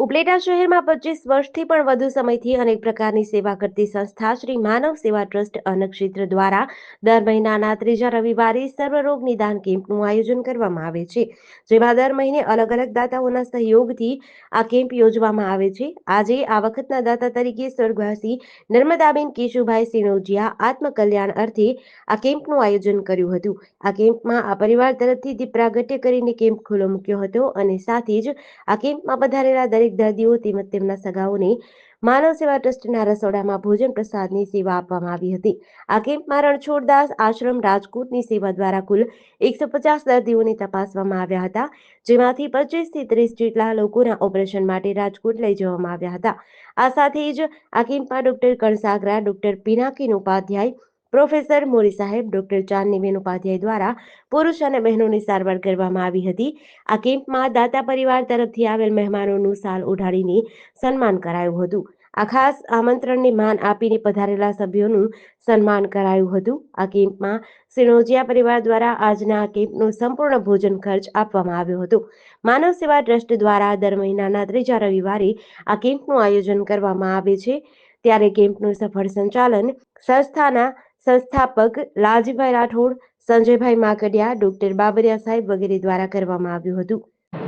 ઉપલેટા શહેરમાં પચીસ વર્ષથી પણ વધુ સમયથી અનેક પ્રકારની સેવા કરતી સંસ્થા શ્રી માનવ સેવા ટ્રસ્ટ અન્નક્ષેત્ર દ્વારા દર મહિનાના ત્રીજા રવિવારે સર્વરોગ નિદાન કેમ્પનું આયોજન કરવામાં આવે છે, જેમાં દર મહિને અલગ અલગ દાતાઓના સહયોગથી આ કેમ્પ યોજવામાં આવે છે. આજે આ વખતના દાતા તરીકે સ્વર્ગવાસી નર્મદાબેન કેશુભાઈ સિનોજીયા આત્મકલ્યાણ અર્થે આ કેમ્પનું આયોજન કર્યું હતું. આ કેમ્પમાં આ પરિવાર તરફથી દીપ પ્રાગટ્ય કરીને કેમ્પ ખુલ્લો મૂક્યો હતો અને સાથે જ આ કેમ્પમાં પધારેલા દરેક દર્દીઓ તેમજ તેમના સગાઓને માનવ સેવા ટ્રસ્ટના રસોડામાં ભોજન પ્રસાદની સેવા આપવામાં આવી હતી. આ કેમ્પમાં રણછોડદાસ આશ્રમ રાજકોટની સેવા દ્વારા કુલ એકસો પચાસ દર્દીઓને તપાસવામાં આવ્યા હતા, જેમાંથી પચીસથી ત્રીસ જેટલા લોકોના ઓપરેશન માટે રાજકોટ લઈ જવામાં આવ્યા હતા. આ સાથે જ આ કેમ્પમાં doctor Kansagara, doctor Pinakin Upadhyay professor Mori સાહેબ ડોક્ટર ચાંદનીબેન ઉપાધ્યાય દ્વારા પુરુષ અને બહેનોની સારવાર કરવામાં આવી હતી. આ કેમ્પમાં દાતા પરિવાર તરફથી આવેલ મહેમાનોનું સાલ ઉઢાડીને સન્માન કરાયું હતું. આ ખાસ આમંત્રણને માન આપીને પધારેલા સભ્યોનું સન્માન કરાયું હતું. આ કેમ્પમાં સિણોજિયા પરિવાર દ્વારા આજના કેમ્પનો સંપૂર્ણ ભોજન ખર્ચ આપવામાં આવ્યો હતો. માનવ સેવા ટ્રસ્ટ દ્વારા દર મહિનાના ત્રીજા રવિવારે આ કેમ્પનું આયોજન કરવામાં આવે છે. ત્યારે કેમ્પનું સફળ સંચાલન સંસ્થાના સંસ્થાપક લાલજીભાઈ રાઠોડ, સંજયભાઈ માકડિયા, ડોક્ટર બાબરિયા સાહેબ વગેરે દ્વારા કરવામાં આવ્યું હતું.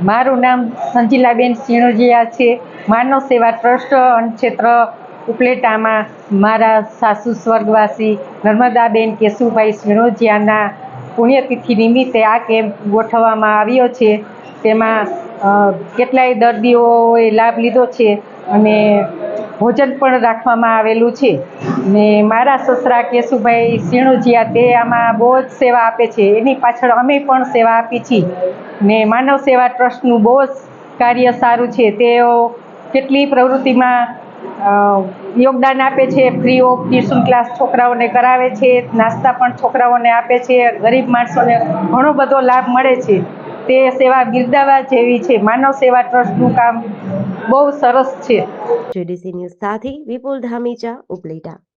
મારું નામ સંજીલાબેન સિણોજીયા છે. માનવ સેવા ટ્રસ્ટ ક્ષેત્ર ઉપલેટામાં મારા સાસુ સ્વર્ગવાસી નર્મદાબેન કેશુભાઈ સિણોજીયાના પુણ્યતિથિ નિમિત્તે આ કેમ્પ ગોઠવવામાં આવ્યો છે. તેમાં કેટલાય દર્દીઓએ લાભ લીધો છે અને ભોજન પણ રાખવામાં આવેલું છે. ને મારા સસરા કેશુભાઈ સિણોજિયા તે આમાં બહુ જ સેવા આપે છે. એની પાછળ અમે પણ સેવા આપી છીએ ને માનવ સેવા ટ્રસ્ટનું બહુ જ કાર્ય સારું છે. તેઓ કેટલી પ્રવૃત્તિમાં યોગદાન આપે છે. ફ્રી ઓફ ટ્યુશન ક્લાસ છોકરાઓને કરાવે છે. નાસ્તા પણ છોકરાઓને આપે છે. ગરીબ માણસોને ઘણો બધો લાભ મળે છે. તે સેવા બિરદાવા જેવી છે. માનવ સેવા ટ્રસ્ટનું કામ બહુ સરસ છે. જેડીસી ન્યૂઝ સાથે વિપુલ ધામીચા ઉપલેટા.